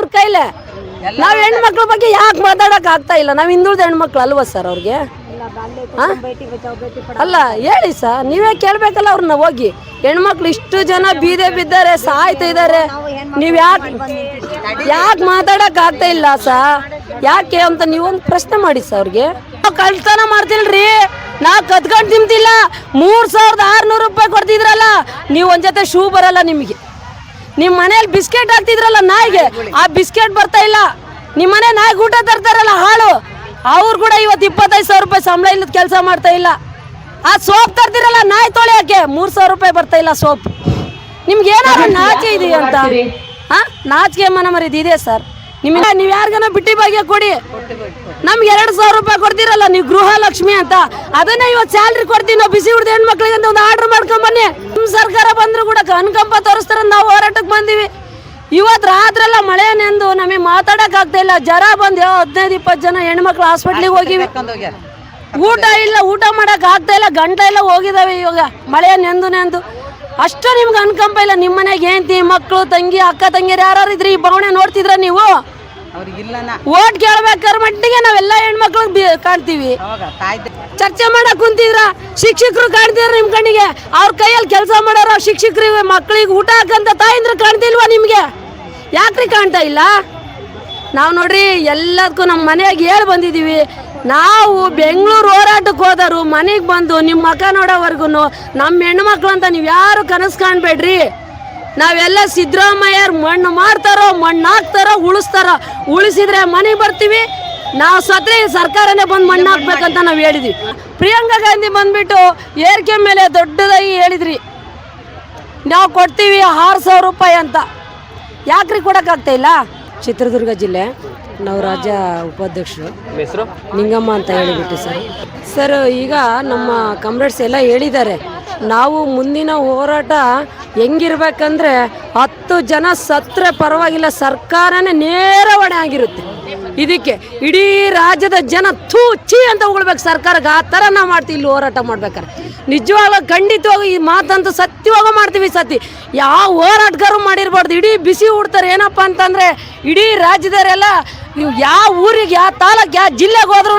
ಇವ್ರ ಕೈಲೆ. ನಾವ್ ಹೆಣ್ಮಕ್ಳ ಬಗ್ಗೆ ಯಾಕೆ ಮಾತಾಡಕ್ ಆಗ್ತಾ ಇಲ್ಲ? ನಾವ್ ಹಿಂದುಳಿದ ಹೆಣ್ಮಕ್ಳು ಅಲ್ವಾ ಸರ್ ಅವ್ರಿಗೆ? ಅಲ್ಲ ಹೇಳಿ ಸರ್ ನೀವೇ ಕೇಳ್ಬೇಕಲ್ಲ ಅವ್ರನ್ನ ಹೋಗಿ. ಹೆಣ್ಮಕ್ಳು ಇಷ್ಟು ಜನ ಬೀದೆ ಬಿದ್ದಾರೆ ಸಾಯ್ತಾ ಇದ್ದಾರೆ. ನೀವ್ ಯಾಕೆ ಯಾಕೆ ಮಾತಾಡಕ್ ಆಗ್ತಾ ಇಲ್ಲ ಸಾ ಯಾಕೆ ಅಂತ ನೀವೊಂದು ಪ್ರಶ್ನೆ ಮಾಡಿ ಸರ್ ಅವ್ರಿಗೆ. ಕಳ್ತನ ಮಾಡ್ತಿಲ್ರಿ. ನಾ ಕದ್ಕೊಂಡ್ ತಿಂತಿಲ್ಲ. ಮೂರ್ ಸಾವಿರದ ಆರ್ನೂರು ರೂಪಾಯಿ ಕೊಡ್ತಿದ್ರಲ್ಲ ನೀವ್ ಒಂದ್ ಜೊತೆ ಶೂ ಬರಲ್ಲ ನಿಮಗೆ. ನಿಮ್ ಮನೇಲಿ ಬಿಸ್ಕೆಟ್ ಹಾಕ್ತಿದ್ರಲ್ಲ ನಾಯಿಗೆ? ಆ ಬಿಸ್ಕೆಟ್ ಬರ್ತಾ ಇಲ್ಲ. ನಿಮ್ಮ ಮನೆ ನಾಯಿ ಊಟ ತರ್ತಾರಲ್ಲ ಹಾಳು. ಅವ್ರು ಕೂಡ ಇವತ್ತು ಇಪ್ಪತ್ತೈದು ಸಾವಿರ ರೂಪಾಯಿ ಸಂಬಳ ಇಲ್ಲದ ಕೆಲಸ ಮಾಡ್ತಾ ಇಲ್ಲ. ಆ ಸೋಪ್ ತರ್ತಿರಲ್ಲ ನಾಯಿ ತೊಳೆಯೋಕ್ಕೆ ಮೂರು ಸಾವಿರ ರೂಪಾಯಿ ಬರ್ತಾ ಇಲ್ಲ ಸೋಪ್. ನಿಮ್ಗೆ ಏನಾದ್ರು ನಾಚೆ ಇದೆಯಾ ಅಂತ ಹಾ ನಾಚಿಕೆ ಮನ ಮರಿದಿದೆ ಸರ್. ನಿಮ್ಗೆ ನೀವು ಯಾರಿಗನ ಬಿಟ್ಟಿ ಭಾಗ್ಯ ಕೊಡಿ. ನಮ್ಗೆ ಎರಡು ಸಾವಿರ ರೂಪಾಯಿ ಕೊಡ್ತೀರಲ್ಲ ನೀವು ಗೃಹಲಕ್ಷ್ಮಿ ಅಂತ. ಅದನ್ನ ಇವತ್ತು ಸ್ಯಾಲ್ರಿ ಕೊಡ್ತೀವಿ ನಾವು ಬಿಸಿ ಹುಡ್ದ ಹೆಣ್ಮಕ್ಳಿಗೆ ಅಂತ ಒಂದು ಆರ್ಡರ್ ಮಾಡ್ಕೊಂಡ್ ಬನ್ನಿ. ನಿಮ್ ಸರ್ಕಾರ ಬಂದ್ರು ಕೂಡ ಅನುಕಂಪ ತೋರಿಸ್ತಾರ ನಾವು ಹೋರಾಟಕ್ಕೆ ಬಂದೀವಿ. ಇವತ್ತು ರಾತ್ರೆಲ್ಲ ಮಳೆ ನೆಂದು ನಮಗೆ ಮಾತಾಡಕ್ ಆಗ್ತಾ ಇಲ್ಲ. ಜ್ವರ ಬಂದು ಹದಿನೈದು ಇಪ್ಪತ್ತು ಜನ ಹೆಣ್ಮಕ್ಳು ಹಾಸ್ಪಿಟ್ಲಿಗೆ ಹೋಗಿವಿ. ಊಟ ಇಲ್ಲ ಊಟ ಮಾಡಕ್ ಆಗ್ತಾ ಇಲ್ಲ ಗಂಟೆ ಎಲ್ಲ ಹೋಗಿದಾವೆ ಇವಾಗ. ಮಳೆ ನೆಂದು ನೆಂದು. ಅಷ್ಟು ನಿಮ್ಗೆ ಅನ್ಕಂಪ ಇಲ್ಲ ನಿಮ್ಮ ಮನೆಗೆ ಹೆಂಡತಿ ಮಕ್ಕಳು ತಂಗಿ ಅಕ್ಕ ತಂಗಿಯರು ಯಾರು ಇದ್ರಿ? ಈ ಭಾವನೆ ನೋಡ್ತಿದ್ರ ನೀವು? ಓಟ್ ಕೇಳ್ಬೇಕಾದ್ರ ಮಟ್ಟಿಗೆ ನಾವೆಲ್ಲ ಹೆಣ್ಮಕ್ಳು ಕಾಣ್ತೀವಿ. ಚರ್ಚೆ ಮಾಡಕ್ ಕುಂತಿದ್ರ ಶಿಕ್ಷಕರು ಕಾಣ್ತಿದ್ರ ನಿಮ್ ಕಣ್ಣಿಗೆ? ಅವ್ರ ಕೈಯಲ್ಲಿ ಕೆಲಸ ಮಾಡೋರು ಶಿಕ್ಷಕರು ಮಕ್ಕಳಿಗೆ ಊಟ ಹಾಕಂತ ತಾಯಿಂದ್ರ ಕಾಣ್ತಿಲ್ವಾ ನಿಮ್ಗೆ? ಯಾಕ್ರಿ ಕಾಣ್ತಾ ಇಲ್ಲ? ನಾವು ನೋಡ್ರಿ ಎಲ್ಲದಕ್ಕೂ ನಮ್ಮ ಮನೆಯಾಗ ಹೇಳಿ ಬಂದಿದೀವಿ. ನಾವು ಬೆಂಗಳೂರು ಹೋರಾಟಕ್ಕೆ ಹೋದರು ಮನೆಗೆ ಬಂದು ನಿಮ್ಮ ಮಕ ನೋಡೋವರೆಗೂ ನಮ್ಮ ಹೆಣ್ಮಕ್ಳು ಅಂತ ನೀವು ಯಾರು ಕನಸು ಕಾಣ್ಬೇಡ್ರಿ? ನಾವೆಲ್ಲ ಸಿದ್ದರಾಮಯ್ಯರ್ ಮಣ್ಣು ಮಾಡ್ತಾರೋ ಮಣ್ಣು ಹಾಕ್ತಾರೋ ಉಳಿಸ್ತಾರೋ ಉಳಿಸಿದ್ರೆ ಮನೆಗೆ ಬರ್ತೀವಿ. ನಾವು ಸತ್ರೆ ಸರ್ಕಾರನೇ ಬಂದು ಮಣ್ಣು ಹಾಕ್ಬೇಕಂತ ನಾವು ಹೇಳಿದ್ವಿ. ಪ್ರಿಯಾಂಕಾ ಗಾಂಧಿ ಬಂದ್ಬಿಟ್ಟು ಏರಿಕೆ ಮೇಲೆ ದೊಡ್ಡದಾಗಿ ಹೇಳಿದ್ರಿ. ನಾವು ಕೊಡ್ತೀವಿ ಆರು ಸಾವಿರ ರೂಪಾಯಿ ಅಂತ. ಯಾಕ್ರಿ ಕೊಡೋಕ್ಕಾಗ್ತಾ ಇಲ್ಲ? ಚಿತ್ರದುರ್ಗ ಜಿಲ್ಲೆ ನಾವು ರಾಜ್ಯ ಉಪಾಧ್ಯಕ್ಷರು ನಿಂಗಮ್ಮ ಅಂತ ಹೇಳಿಬಿಟ್ಟು ಸರ್. ಸರ್ ಈಗ ನಮ್ಮ ಕಮ್ರೇಡ್ಸ್ ಎಲ್ಲ ಹೇಳಿದ್ದಾರೆ. ನಾವು ಮುಂದಿನ ಹೋರಾಟ ಹೆಂಗಿರ್ಬೇಕಂದ್ರೆ ಹತ್ತು ಜನ ಸತ್ರೆ ಪರವಾಗಿಲ್ಲ, ಸರ್ಕಾರನೇ ನೇರ ಹೊಣೆ ಆಗಿರುತ್ತೆ. ಇದಕ್ಕೆ ಇಡೀ ರಾಜ್ಯದ ಜನ ಥೂ ಛೀ ಅಂತ ಉಳ್ಬೇಕು ಸರ್ಕಾರಕ್ಕೆ ಆ ಥರ ನಾವು ಮಾಡ್ತೀವಿ, ಇಲ್ಲಿ ಹೋರಾಟ ಮಾಡ್ಬೇಕಾರೆ ನಿಜವಾಗ್ಲೂ ಖಂಡಿತವಾಗಿ ಈ ಮಾತಂತೂ ಸತ್ಯವಾಗ ಮಾಡ್ತೀವಿ ಸತಿ. ಯಾವ ಹೋರಾಟಗಾರು ಮಾಡಿರ್ಬಾರ್ದು, ಇಡೀ ಬಿಸಿ ಉಡ್ತಾರೆ ಏನಪ್ಪ ಅಂತಂದರೆ, ಇಡೀ ರಾಜ್ಯದವರೆಲ್ಲ ಯಾವ ಊರಿಗೆ, ಯಾವ ತಾಲೂಕು, ಯಾವ ಜಿಲ್ಲೆಗೆ ಹೋದ್ರೂ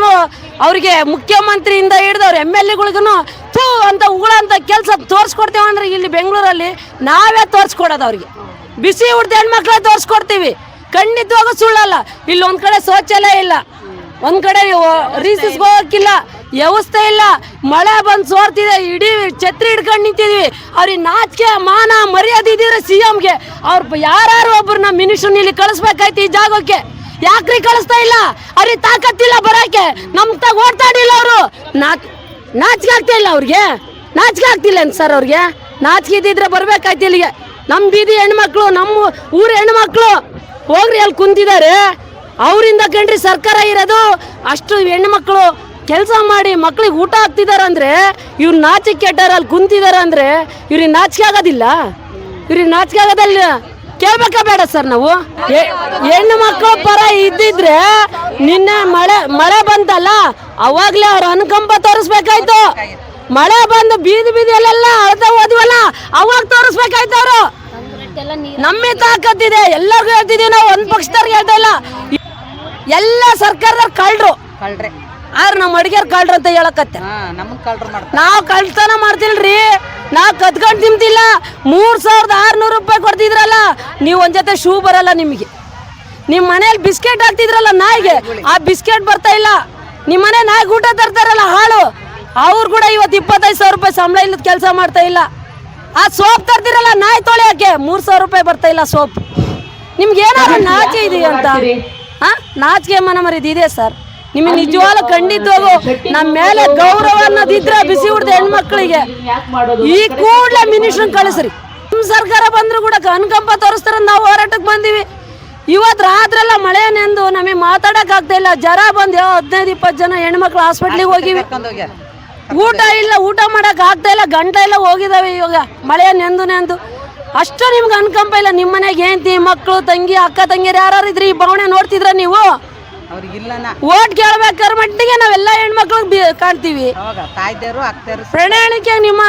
ಅವರಿಗೆ ಮುಖ್ಯಮಂತ್ರಿಯಿಂದ ಹಿಡಿದವ್ರು, ಎಂ ಎಲ್ ಎಗಳಿಗೂ ಥೂ ಅಂತ ಉಗುಳಂತ ಕೆಲಸ ತೋರಿಸ್ಕೊಡ್ತೇವೆ ಅಂದ್ರೆ ಇಲ್ಲಿ ಬೆಂಗಳೂರಲ್ಲಿ ನಾವೇ ತೋರಿಸ್ಕೊಡೋದು ಅವ್ರಿಗೆ. ಬಿಸಿ ಊಟದ ಹೆಣ್ಮಕ್ಳೇ ತೋರಿಸ್ಕೊಡ್ತೀವಿ. ಖಂಡಿತವಾಗೂ ಸುಳ್ಳಲ್ಲ. ಇಲ್ಲಿ ಒಂದ್ ಕಡೆ ಶೌಚಾಲಯ ಇಲ್ಲ. ಒಂದ್ ಕಡೆ ರೀಸಸ್ ಹೋಗಕ್ಕಿಲ್ಲ. ವ್ಯವಸ್ಥೆ ಇಲ್ಲ. ಮಳೆ ಬಂದು ಸೋರ್ತಿದೆ. ಇಡೀ ಛತ್ರಿ ಹಿಡ್ಕೊಂಡು ನಿಂತಿದ್ವಿ. ಅವ್ರಿಗೆ ನಾಚಿಕೆ, ಮಾನ, ಮರ್ಯಾದೆ ಇದ್ರೆ ಸಿ ಎಂಗೆ ಅವ್ರ ಯಾರು ಒಬ್ಬರನ್ನ ನಮ್ಮ ಮಿನಿಸ್ಟರ್ನ ಇಲ್ಲಿ ಕಳಿಸ್ಬೇಕಾಯ್ತು ಈ ಜಾಗಕ್ಕೆ. ಯಾಕ್ರಿ ಕಳಿಸ್ತಾ ಇಲ್ಲ? ಅವ್ರಿಗೆ ತಾಕತ್ತಿಲ್ಲ ಬರಕ್ಕೆ ನಮ್ ತಗ ಓಡ್ತಾಡಿಲ್ಲ ಅವರು. ನಾಚ್ ನಾಚಿಕೆ ಆಗ್ತಾ ಇಲ್ಲ ಅವ್ರಿಗೆ. ನಾಚಿಕೆ ಆಗ್ತಿಲ್ಲ ಅಂತ ಸರ್ ಅವ್ರಿಗೆ. ನಾಚಿಕೆ ಇದ್ದಿದ್ರೆ ಬರ್ಬೇಕಾಯ್ತು ಇಲ್ಲಿಗೆ. ನಮ್ಮ ಬೀದಿ ಹೆಣ್ಮಕ್ಳು, ನಮ್ಮ ಊರ ಹೆಣ್ಮಕ್ಳು. ಹೋಗ್ರಿ, ಅಲ್ಲಿ ಕುಂತಿದ್ದಾರೆ. ಅವರಿಂದ ಕಂಡ್ರಿ ಸರ್ಕಾರ ಇರೋದು, ಅಷ್ಟು ಹೆಣ್ಮಕ್ಳು ಕೆಲಸ ಮಾಡಿ ಮಕ್ಳಿಗೆ ಊಟ ಹಾಕ್ತಿದ್ದಾರೆ ಅಂದ್ರೆ, ಇವ್ರು ನಾಚಿಕೆ ಕೆಟ್ಟಾರ ಅಲ್ಲಿ ಕುಂತಿದ್ದಾರೆ ಅಂದ್ರೆ, ಇವ್ರಿಗೆ ನಾಚಿಕೆ ಆಗೋದಿಲ್ಲ. ಇವ್ರಿಗೆ ನಾಚಿಕೆ ಆಗೋದಲ್ಲ ಕೇಳ್ಬೇಕಾ ಬೇಡ ಸರ್ ನಾವು? ಹೆಣ್ಣು ಮಕ್ಕಳು ಪರ ಇದ್ದಿದ್ರೆ ನಿನ್ನೆ ಮಳೆ ಮಳೆ ಬಂತಲ್ಲ ಅವಾಗ್ಲೇ ಅವ್ರ ಅನುಕಂಪ ತೋರಿಸ್ಬೇಕಾಯ್ತು. ಮಳೆ ಬಂದು ಬೀದಿ ಬೀದಿಯಲ್ಲೆಲ್ಲ ಅಳ್ತಾ ಹೋದ್ವಲ್ಲ ಅವಾಗ ತೋರಿಸ್ಬೇಕಾಯ್ತು ಅವರು. ನಮ್ಮೇ ಇದೆ ಎಲ್ಲರಿಗೂ ಹೇಳ್ತಿದೀವಿ ನಾವು ಒಂದ್ ಪಕ್ಷದವ್ರಿಗೆ ಹೇಳ್ತಾ ಇಲ್ಲ. ಎಲ್ಲ ಸರ್ಕಾರದವ್ರು ಕಳ್ರು. ಕಳ್ರೆ. ಆದ್ರೆ ನಮ್ಮ ಅಡಿಗೆರ್ ಕಳ್ರು ಅಂತ ಹೇಳಕತ್ತೆ. ನಾವ್ ಕಳ್ತನ ಮಾಡ್ತಿಲ್ರಿ. ನಾವು ಕದ್ಕೊಂಡ್ ತಿಂತಿಲ್ಲ. ಮೂರ್ ಸಾವಿರದ ಆರ್ನೂರು ರೂಪಾಯಿ ಕೊಡ್ತಿದ್ರಲ್ಲ ನೀವು ಒಂದ್ ಜೊತೆ ಶೂ ಬರಲ್ಲ ನಿಮಗೆ. ನಿಮ್ ಮನೇಲಿ ಬಿಸ್ಕೆಟ್ ಹಾಕ್ತಿದ್ರಲ್ಲ ನಾಯಿಗೆ ಆ ಬಿಸ್ಕೆಟ್ ಬರ್ತಾ ಇಲ್ಲ. ನಿಮ್ ಮನೆ ನಾಯಿಗೆ ಊಟ ತರ್ತಾರಲ್ಲ ಹಾಳು ಅವ್ರು ಕೂಡ ಇವತ್ತು ಇಪ್ಪತ್ತೈದು ಸಾವಿರ ರೂಪಾಯಿ ಸಂಬಳ ಇಲ್ಲದ ಕೆಲಸ ಮಾಡ್ತಾ ಇಲ್ಲ. ಆ ಸೋಪ್ ತರ್ತಿರಲ್ಲ ನಾಯಿ ತೊಳೆಯೋಕೆ ಮೂರು ಸಾವಿರ ರೂಪಾಯಿ ಬರ್ತಾ ಇಲ್ಲ ಸೋಪ್. ನಿಮ್ಗೆ ಏನಾದ್ರು ನಾಚಿಕೆ ಇದೆಯಾ ಅಂತ? ಹಾ ನಾಚಿಕೆ ಮನ ಮರಿದು ಇದೆ ಸರ್. ನಿಮಗೆ ನಿಜವಾಗ್ಲೂ ಖಂಡಿತವಾಗೂ ನಮ್ಮ ಮೇಲೆ ಗೌರವ ಅನ್ನೋದಿದ್ರೆ ಬಿಸಿ ಹುಡ್ದ ಹೆಣ್ಮಕ್ಳಿಗೆ. ಈ ಕೂಡಲೇ ಮಿನಿಸ್ಟ್ರನ್ ಕಳಿಸ್ರಿ. ನಿಮ್ಮ ಸರ್ಕಾರ ಬಂದ್ರು ಕೂಡ ಅನುಕಂಪ ತೋರಿಸ್ತಾರ ನಾವು ಹೋರಾಟಕ್ಕೆ ಬಂದಿವಿ. ಇವತ್ತು ರಾತ್ರೆಲ್ಲ ಮಳೆ ನೆಂದು ನಮಗೆ ಮಾತಾಡಕ್ ಆಗ್ತಾ ಇಲ್ಲ. ಜ್ವರ ಬಂದು ಹದಿನೈದು ಇಪ್ಪತ್ತು ಜನ ಹೆಣ್ಮಕ್ಳು ಹಾಸ್ಪಿಟ್ಲಿಗೆ ಹೋಗಿವಿ ಊಟ ಇಲ್ಲ ಊಟ ಮಾಡಕ್ ಆಗ್ತಾ ಇಲ್ಲ ಗಂಟ ಎಲ್ಲ ಹೋಗಿದಾವೆ ಇವಾಗ. ಮಳೆ ನೆಂದು ನೆಂದು. ಅಷ್ಟು ನಿಮ್ಗೆ ಅನ್ಕಂಪ ಇಲ್ಲ. ನಿಮ್ಮ ಮನೆಗೆ ಹೆಂಡತಿ ಮಕ್ಕಳು ತಂಗಿ ಅಕ್ಕ ತಂಗಿಯರು ಯಾರು ಇದ್ರಿ? ಈ ಬವಣೆ ನೋಡ್ತಿದ್ರ ನೀವು? ಓಟ್ ಕೇಳ್ಬೇಕಾದ್ರ ಮಟ್ಟಿಗೆ ನಾವೆಲ್ಲ ಹೆಣ್ಮಕ್ಳು ಕಾಣ್ತೀವಿ. ಪ್ರಣಾಳಿಕೆ ನಿಮ್ಮ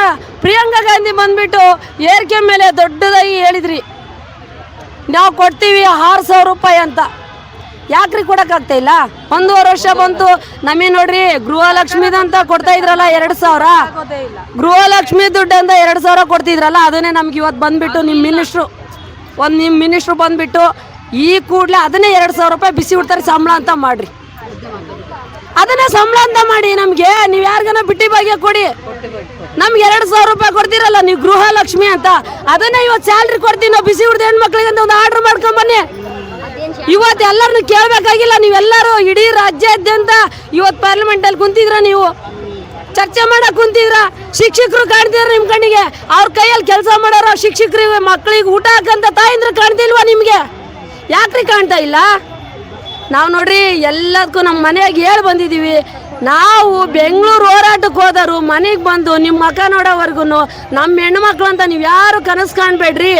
ಪ್ರಿಯಾಂಕಾ ಗಾಂಧಿ ಬಂದ್ಬಿಟ್ಟು ಏರಿಕೆ ಮೇಲೆ ದೊಡ್ಡದಾಗಿ ಹೇಳಿದ್ರಿ. ನಾವು ಕೊಡ್ತೀವಿ ಆರು ಸಾವಿರ ರೂಪಾಯಿ ಅಂತ. ಯಾಕ್ರಿ ಕೊಡಕ್ಕಾಗ್ತಾ ಇಲ್ಲ? ಒಂದೂವರೆ ವರ್ಷ ಬಂತು. ನಮಗೆ ನೋಡ್ರಿ ಗೃಹಲಕ್ಷ್ಮಿದಂತ ಕೊಡ್ತಾ ಇದ್ರಲ್ಲ ಎರಡು ಸಾವಿರ. ಗೃಹಲಕ್ಷ್ಮಿ ದುಡ್ಡು ಅಂತ ಎರಡು ಸಾವಿರ ಕೊಡ್ತಿದ್ರಲ್ಲ ಅದನ್ನೇ ನಮ್ಗೆ ಇವತ್ತು ಬಂದ್ಬಿಟ್ಟು ನಿಮ್ಮ ಮಿನಿಸ್ಟ್ರು ಒಂದು ನಿಮ್ಮ ಮಿನಿಸ್ಟ್ರು ಬಂದ್ಬಿಟ್ಟು ಈ ಕೂಡಲೇ ಅದನ್ನೇ ಎರಡು ಸಾವಿರ ರೂಪಾಯಿ ಬಿಸಿ ಬಿಡ್ತಾರೆ ಸಂಬಳ ಅಂತ ಮಾಡ್ರಿ. ಅದನ್ನೇ ಸಂಬಳ ಅಂತ ಮಾಡಿ ನಮಗೆ, ನೀವು ಯಾರಿಗನ ಬಿಟ್ಟಿ ಭಾಗ್ಯ ಕೊಡಿ. ನಮ್ಗೆ ಎರಡ್ ಸಾವಿರ ರೂಪಾಯಿ ಕೊಡ್ತೀರಲ್ಲ, ನೀವು ಗೃಹಲಕ್ಷ್ಮಿ ಅಂತ. ಅದನ್ನ ಇವತ್ತು ಸ್ಯಾಲ್ರಿ ಕೊಡ್ತೀವಿ ನಾವು ಬಿಸಿ ಹುಡ್ದು ಹೆಣ್ಮಕ್ಳಿಗೆ ಅಂತ ಒಂದು ಆರ್ಡರ್ ಮಾಡ್ಕೊಂಬನ್ನಿ ಇವತ್ತು ಎಲ್ಲರನ್ನು ಕೇಳಬೇಕಾಗಿಲ್ಲ, ನೀವೆಲ್ಲರೂ ಇಡೀ ರಾಜ್ಯಾದ್ಯಂತ ಇವತ್ತು ಪಾರ್ಲಿಮೆಂಟಲ್ಲಿ ಕುಂತಿದ್ರ ನೀವು. ಚರ್ಚೆ ಮಾಡಕ್ ಕುಂತಿದ್ರ. ಶಿಕ್ಷಕರು ಕಾಣ್ತಿದ್ರ ನಿಮ್ ಕಣ್ಣಿಗೆ. ಅವ್ರ ಕೈಯಲ್ಲಿ ಕೆಲಸ ಮಾಡೋರು ಶಿಕ್ಷಕರಿಗೆ ಮಕ್ಕಳಿಗೆ ಊಟ ಹಾಕಂತ ತಾಯಿಂದ್ರ ಕಾಣ್ತಿಲ್ವಾ ನಿಮ್ಗೆ? ಯಾಕ್ರಿ ಕಾಣ್ತಾ ಇಲ್ಲ? ನಾವು ನೋಡ್ರಿ ಎಲ್ಲದಕ್ಕೂ ನಮ್ಮ ಮನೆಯಾಗ ಹೇಳಿ ಬಂದಿದ್ದೀವಿ ನಾವು ಬೆಂಗಳೂರು ಹೋರಾಟಕ್ಕೆ ಹೋದರು, ಮನೆಗೆ ಬಂದು ನಿಮ್ಮ ಮಕ ನೋಡೋವರೆಗೂ ನಮ್ಮ ಹೆಣ್ಮಕ್ಳು ಅಂತ ನೀವು ಯಾರು ಕನಸು ಕಾಣಬೇಡ್ರಿ?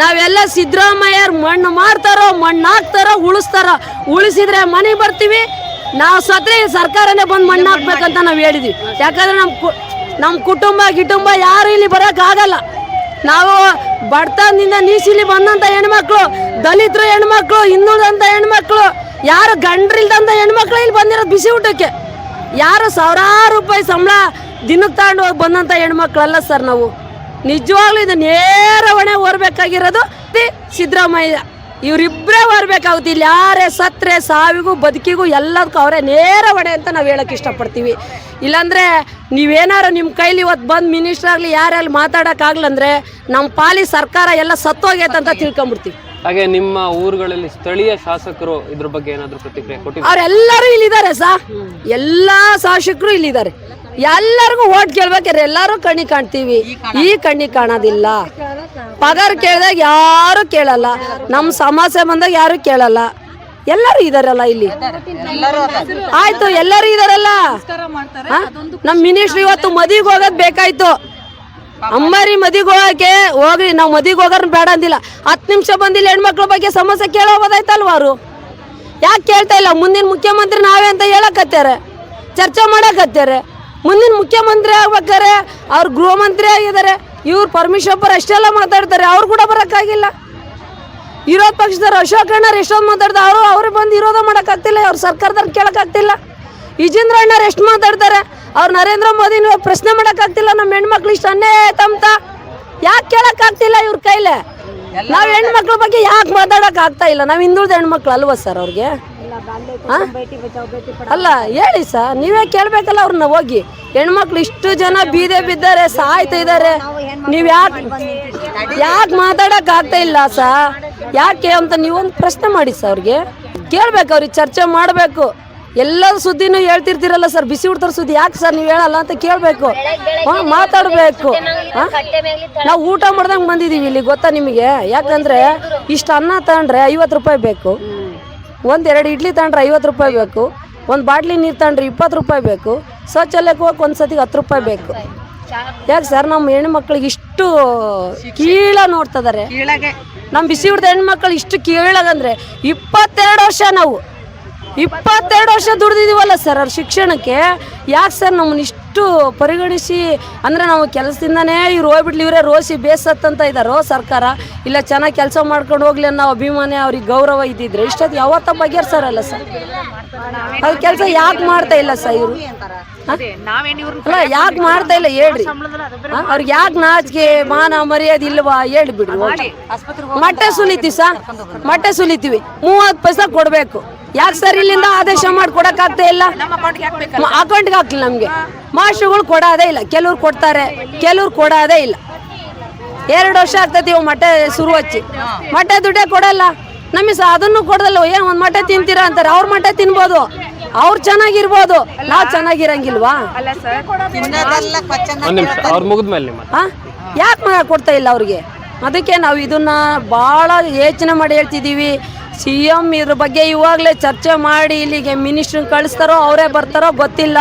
ನಾವೆಲ್ಲ ಸಿದ್ದರಾಮಯ್ಯರ್ ಮಣ್ಣು ಮಾಡ್ತಾರೋ ಮಣ್ಣು ಹಾಕ್ತಾರೋ, ಉಳಿಸ್ತಾರೋ, ಉಳಿಸಿದ್ರೆ ಮನೆಗೆ ಬರ್ತೀವಿ. ನಾವು ಸತ್ರೆ ಸರ್ಕಾರನೇ ಬಂದು ಮಣ್ಣು ಹಾಕ್ಬೇಕಂತ ನಾವು ಹೇಳಿದ್ವಿ. ಯಾಕಂದ್ರೆ ನಮ್ಮ ಕು ನಮ್ಮ ಕುಟುಂಬ, ಗಿಟುಂಬ ಯಾರು ಇಲ್ಲಿ ಬರೋಕ್ಕಾಗಲ್ಲ ನಾವು ಬಡತನದಿಂದ ನೀಸಿಲಿ ಬಂದಂಥ ಹೆಣ್ಮಕ್ಳು ದಲಿತರು ಹೆಣ್ಮಕ್ಳು ಹಿಂದುಳಿದಂಥ ಹೆಣ್ಮಕ್ಳು ಯಾರು ಗಂಡ್ರಿಲ್ದಂತ ಹೆಣ್ಮಕ್ಳು ಇಲ್ಲಿ ಬಂದಿರೋದು ಬಿಸಿ ಊಟಕ್ಕೆ? ಯಾರು ಸಾವಿರಾರು ರೂಪಾಯಿ ಸಂಬಳ ದಿನಕ್ಕೆ ತಗೊಂಡು ಹೋಗಿ ಬಂದಂತ ಹೆಣ್ಮಕ್ಳಲ್ಲ ಸರ್ ನಾವು? ನಿಜವಾಗ್ಲೂ ಇದು ನೇರ ಹೊಣೆ ಹೊರಬೇಕಾಗಿರೋದು ಸಿದ್ದರಾಮಯ್ಯ. ಇವರಿಬ್ಬರೇ ಹೊರಬೇಕಾಗುತ್ತೆ ಇಲ್ಲಿ ಯಾರೇ ಸತ್ರೆ ಸಾವಿಗೂ ಬದುಕಿಗೂ ಎಲ್ಲದಕ್ಕೂ ಅವರೇ ನೇರ ಹೊಣೆ ಅಂತ ನಾವು ಹೇಳಕ್ಕೆ ಇಷ್ಟಪಡ್ತೀವಿ. ಇಲ್ಲಾಂದರೆ ನೀವೇನಾರು ನಿಮ್ಮ ಕೈಲಿ ಇವತ್ತು ಬಂದು ಮಿನಿಸ್ಟರ್ ಆಗಲಿ ಯಾರಲ್ಲಿ ಮಾತಾಡೋಕ್ಕಾಗ್ಲಂದ್ರೆ ನಮ್ಮ ಪಾಲಿ ಸರ್ಕಾರ ಎಲ್ಲ ಸತ್ತೋಗೈತೆ ಅಂತ ತಿಳ್ಕೊಂಬಿಡ್ತೀವಿ. ಹಾಗೆ ನಿಮ್ಮ ಊರುಗಳಲ್ಲಿ ಸ್ಥಳೀಯ ಶಾಸಕರು ಇದ್ರ ಬಗ್ಗೆ ಏನಾದ್ರು ಪ್ರತಿಕ್ರಿಯೆ ಕೊಟ್ಟಿದ್ದಾರೆ? ಅವರೆಲ್ಲರೂ ಇಲ್ಲಿದ್ದಾರೆ ಸಾ. ಎಲ್ಲಾ ಶಾಸಕರು ಇಲ್ಲಿದ್ದಾರೆ. ಎಲ್ಲರಿಗೂ ಓಟ್ ಕೇಳ್ಬೇಕಾದ್ರೆ ಎಲ್ಲರೂ ಕಣ್ಣಿ ಕಾಣ್ತೀವಿ. ಈ ಕಣ್ಣಿ ಕಾಣೋದಿಲ್ಲ. ಪಗಾರ ಕೇಳಿದಾಗ ಯಾರು ಕೇಳಲ್ಲ. ನಮ್ಮ ಸಮಸ್ಯೆ ಬಂದಾಗ ಯಾರು ಕೇಳಲ್ಲ. ಎಲ್ಲರೂ ಇದಾರಲ್ಲ ಇಲ್ಲಿ. ಆಯ್ತು ಎಲ್ಲರೂ ಇದಾರಲ್ಲ. ನಮ್ಮ ನಮ್ ಮಿನಿಸ್ಟ್ರ್ ಇವತ್ತು ಮದಿಗೆ ಹೋಗೋದ್ ಬೇಕಾಯ್ತು. ಅಮ್ಮರಿ ಮದಿಗೆ ಹೋಗಕ್ಕೆ ಹೋಗ್ರಿ, ನಾವು ಮದಿಗೆ ಹೋಗೋರ್ ಬೇಡ ಅಂದಿಲ್ಲ. ಹತ್ತು ನಿಮಿಷ ಬಂದಿಲ್ಲ ಹೆಣ್ಮಕ್ಳ ಬಗ್ಗೆ ಸಮಸ್ಯೆ ಕೇಳೋಬೋದಾಯ್ತಲ್ವ ಅವರು? ಯಾಕೆ ಕೇಳ್ತಾ ಇಲ್ಲ? ಮುಂದಿನ ಮುಖ್ಯಮಂತ್ರಿ ನಾವೇ ಅಂತ ಹೇಳಕತ್ತಾರೆ ಚರ್ಚೆ ಮಾಡಕತ್ತಾರೆ ಮುಂದಿನ ಮುಖ್ಯಮಂತ್ರಿ ಆಗ್ಬೇಕಾರೆ ಅವ್ರು ಗೃಹ ಮಂತ್ರಿ ಆಗಿದ್ದಾರೆ. ಇವ್ರು ಪರಮೇಶ್ವರ್ ಅಷ್ಟೆಲ್ಲ ಮಾತಾಡ್ತಾರೆ, ಅವ್ರು ಕೂಡ ಬರೋಕ್ಕಾಗಿಲ್ಲ. ವಿರೋಧ ಪಕ್ಷದವ್ರು ಅಶೋಕ್ ಅಣ್ಣರು ಎಷ್ಟೊಂದು ಮಾತಾಡ್ತಾರೆ, ಅವರು ಅವ್ರಿಗೆ ಬಂದು ವಿರೋಧ ಮಾಡೋಕ್ಕಾಗ್ತಿಲ್ಲ ಅವ್ರು ಸರ್ಕಾರದವ್ರು ಕೇಳೋಕ್ಕಾಗ್ತಿಲ್ಲ ವಿಜೇಂದ್ರ ಅಣ್ಣರು ಎಷ್ಟು ಮಾತಾಡ್ತಾರೆ ಅವ್ರು ನರೇಂದ್ರ ಮೋದಿ ಪ್ರಶ್ನೆ ಮಾಡೋಕ್ಕಾಗ್ತಿಲ್ಲ ನಮ್ಮ ಹೆಣ್ಮಕ್ಳು ಇಷ್ಟ ಅನ್ಯಾಯ ಆಯ್ತಂತ ಯಾಕೆ ಕೇಳೋಕ್ಕಾಗ್ತಿಲ್ಲ ಇವ್ರ ಕೈಲೇ? ನಾವು ಹೆಣ್ಮಕ್ಳ ಬಗ್ಗೆ ಯಾಕೆ ಮಾತಾಡೋಕೆ ಆಗ್ತಾ ಇಲ್ಲ? ನಾವು ಹಿಂದುಳಿದ ಹೆಣ್ಮಕ್ಳು ಅಲ್ವಾ ಸರ್ ಅವ್ರಿಗೆ? ಅಲ್ಲ ಹೇಳಿ ಸರ್ ನೀವೇ ಕೇಳ್ಬೇಕಲ್ಲ ಅವ್ರನ್ನ ಹೋಗಿ. ಹೆಣ್ಮಕ್ಳು ಇಷ್ಟು ಜನ ಬೀದೆ ಬಿದ್ದಾರೆ ಸಾಯ್ತಾ ಇದ್ದಾರೆ. ನೀವು ಯಾಕೆ ಯಾಕೆ ಮಾತಾಡಕ್ ಆಗ್ತಾ ಇಲ್ಲ ಸಾ ಯಾಕೆ ಅಂತ ನೀವೊಂದು ಪ್ರಶ್ನೆ ಮಾಡಿ ಸರ್ ಅವ್ರಿಗೆ. ಕೇಳ್ಬೇಕು ಅವ್ರಿಗೆ ಚರ್ಚೆ ಮಾಡಬೇಕು. ಎಲ್ಲ ಸುದ್ದಿನೂ ಹೇಳ್ತಿರ್ತೀರಲ್ಲ ಸರ್? ಬಿಸಿ ಉಡ್ತಾರ ಸುದ್ದಿ ಯಾಕೆ ಸರ್ ನೀವು ಹೇಳಲ್ಲ ಅಂತ ಕೇಳಬೇಕು. ಹಾಂ ಮಾತಾಡಬೇಕು. ಹಾಂ? ನಾವು ಊಟ ಮಾಡ್ದಂಗೆ ಬಂದಿದ್ದೀವಿ ಇಲ್ಲಿ ಗೊತ್ತಾ ನಿಮಗೆ? ಯಾಕಂದ್ರೆ ಇಷ್ಟು ಅನ್ನ ತಗೊಂಡ್ರೆ ಐವತ್ತು ರೂಪಾಯಿ ಬೇಕು. ಒಂದೆರಡು ಇಡ್ಲಿ ತಗೊಂಡ್ರೆ ಐವತ್ತು ರೂಪಾಯಿ ಬೇಕು. ಒಂದು ಬಾಟ್ಲಿ ನೀರು ತಗೊಂಡ್ರೆ ಇಪ್ಪತ್ತು ರೂಪಾಯಿ ಬೇಕು. ಶೌಚಾಲಯಕ್ಕೆ ಹೋಗಕ್ಕೆ ಒಂದು ಸತಿಗೆ ಹತ್ತು ರೂಪಾಯಿ ಬೇಕು. ಯಾಕೆ ಸರ್ ನಮ್ಮ ಹೆಣ್ಮಕ್ಳಿಗೆ ಇಷ್ಟು ಕೀಳ ನೋಡ್ತಿದ್ದಾರೆ ಕೀಳಗೆ. ನಮ್ಮ ಬಿಸಿ ಹಿಡ್ದ ಹೆಣ್ಮಕ್ಳು ಇಷ್ಟು ಕೀಳಗಂದ್ರೆ ಇಪ್ಪತ್ತೆರಡು ವರ್ಷ ನಾವು ಇಪ್ಪತ್ತೆರಡು ವರ್ಷ ದುಡ್ದಿದ್ದೀವಲ್ಲ ಸರ್ ಅವ್ರ ಶಿಕ್ಷಣಕ್ಕೆ. ಯಾಕೆ ಸರ್ ನಮ್ಮನ್ನ ಇಷ್ಟು ಪರಿಗಣಿಸಿ? ಅಂದರೆ ನಾವು ಕೆಲಸದಿಂದನೇ ಇವ್ರು ಹೋಗ್ಬಿಟ್ಲಿ, ಇವರೇ ರೋಸಿ ಬೇಸತ್ತಂತ ಇದ್ದಾರೋ ಸರ್ಕಾರ? ಇಲ್ಲ ಚೆನ್ನಾಗಿ ಕೆಲಸ ಮಾಡ್ಕೊಂಡು ಹೋಗ್ಲಿ ಅನ್ನೋ ಅಭಿಮಾನ ಅವ್ರಿಗೆ ಗೌರವ ಇದ್ದಿದ್ರೆ? ಇಷ್ಟೊತ್ತು ಯಾವತ್ತ ಬಗೆಹರ್ಸಾರಲ್ಲ ಸರ್. ಅದು ಕೆಲಸ ಯಾಕೆ ಮಾಡ್ತಾ ಇಲ್ಲ ಸರ್ ಇವರು? ಅಲ್ಲ ಯಾಕೆ ಮಾಡ್ತಾ ಇಲ್ಲ? ಹೇಳ್ರಿ? ಅವ್ರಿಗೆ ಯಾಕೆ ನಾಚಿಕೆ ಮಾನ ಮರ್ಯಾದೆ ಇಲ್ವಾ? ಹೇಳ್ಬಿಡ್ರಿ ಹೋಗಿ. ಮಟ್ಟೆ ಸುಲಿತೀವಿ ಸಾ ಮಟ್ಟೆ ಸುಲಿತೀವಿ. ಮೂವತ್ತು ಪೈಸೆ ಕೊಡಬೇಕು. ಯಾಕೆ ಸರ್ ಇಲ್ಲಿಂದ ಆದೇಶ ಮಾಡಿ ಕೊಡಕ್ಕಾಗ್ತಾ ಇಲ್ಲ? ಅಕೌಂಟ್ಗೆ ಹಾಕ್ಲಿ ನಮಗೆ. ಮಾಸ್ಟರ್ಗಳು ಕೊಡೋದೇ ಇಲ್ಲ. ಕೆಲವ್ರು ಕೊಡ್ತಾರೆ. ಕೆಲವ್ರು ಕೊಡೋದೇ ಇಲ್ಲ. ಎರಡು ವರ್ಷ ಆಗ್ತೈತಿ ಇವು ಮೊಟ್ಟೆ ಶುರು ಹಚ್ಚಿ. ಮೊಟ್ಟೆ ದುಡ್ಡೇ ಕೊಡಲ್ಲ. ನಮಗೆ ಸಹ ಅದನ್ನು ಕೊಡೋದಲ್ಲ. ಏನು ಒಂದು ಮೊಟ್ಟೆ ತಿಂತೀರಾ ಅಂತಾರೆ. ಅವ್ರ ಮೊಟ್ಟೆ ತಿನ್ಬೋದು. ಅವ್ರು ಚೆನ್ನಾಗಿರ್ಬೋದು. ನಾವು ಚೆನ್ನಾಗಿರಂಗಿಲ್ವಾ? ಯಾಕೆ ಕ್ವಶನ್ ಒಂದ್ ನಿಮಿಷ ಅವ್ರು ಮುಗಿದ್ಮೇಲೆ ನಿಮ್ಮ ಆ? ಯಾಕೆ ಕೊಡ್ತಾ ಇಲ್ಲ ಅವ್ರಿಗೆ? ಅದಕ್ಕೆ ನಾವು ಇದನ್ನ ಭಾಳ ಯೋಚನೆ ಮಾಡಿ ಹೇಳ್ತಿದ್ದೀವಿ. ಸಿ ಎಂ ಇದ್ರ ಬಗ್ಗೆ ಇವಾಗಲೇ ಚರ್ಚೆ ಮಾಡಿ ಇಲ್ಲಿಗೆ ಮಿನಿಸ್ಟ್ರ್ ಕಳಿಸ್ತಾರೋ ಅವರೇ ಬರ್ತಾರೋ ಗೊತ್ತಿಲ್ಲ.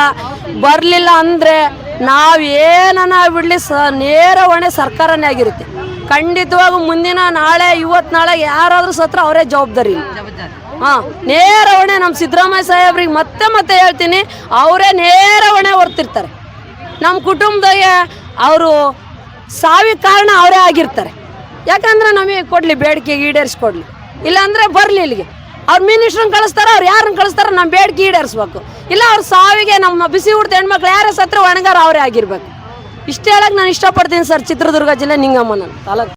ಬರಲಿಲ್ಲ ಅಂದರೆ ನಾವು ಏನನ್ನ ಬಿಡಲಿ ಸ ನೇರ ಹೊಣೆ ಸರ್ಕಾರನೇ ಆಗಿರುತ್ತೆ. ಖಂಡಿತವಾಗೂ ಮುಂದಿನ ನಾಳೆ ಇವತ್ತು ನಾಳೆ ಯಾರಾದರೂ ಸತ್ರ ಅವರೇ ಜವಾಬ್ದಾರಿ. ಇಲ್ಲ ಹಾಂ, ನೇರ ಹೊಣೆ ನಮ್ಮ ಸಿದ್ದರಾಮಯ್ಯ ಸಾಹೇಬ್ರಿಗೆ ಮತ್ತೆ ಮತ್ತೆ ಹೇಳ್ತೀನಿ, ಅವರೇ ನೇರ ಹೊಣೆ ಹೊರ್ತಿರ್ತಾರೆ. ನಮ್ಮ ಕುಟುಂಬದಾಗೆ ಅವರು ಸಾವಿಗೆ ಕಾರಣ ಅವರೇ ಆಗಿರ್ತಾರೆ. ಯಾಕಂದ್ರೆ ನಮಗೆ ಕೊಡಲಿ, ಬೇಡಿಕೆ ಈಡೇರಿಸ್ಕೊಡ್ಲಿ. ಇಲ್ಲಾಂದ್ರೆ ಬರಲಿ ಇಲ್ಲಿಗೆ. ಅವ್ರ ಮಿನಿಸ್ಟ್ರನ್ನ ಕಳಿಸ್ತಾರೆ, ಅವ್ರು ಯಾರನ್ನ ಕಳಿಸ್ತಾರೆ ನಮ್ಮ ಬೇಡಿಕೆ ಈಡೇರಿಸ್ಬೇಕು. ಇಲ್ಲ, ಅವ್ರ ಸಾವಿಗೆ ನಮ್ಮ ಬಿಸಿ ಹುಡ್ದ ಹೆಣ್ಮಕ್ಳು ಯಾರೇ ಸತ್ರ ಒಣಗಾರ ಅವರೇ ಆಗಿರ್ಬೇಕು. ಇಷ್ಟು ಹೇಳಕ್ಕೆ ನಾನು ಇಷ್ಟಪಡ್ತೀನಿ ಸರ್ ಚಿತ್ರದುರ್ಗ ಜಿಲ್ಲೆ ನಿಂಗಮ್ಮನ ತಾಲೂಕು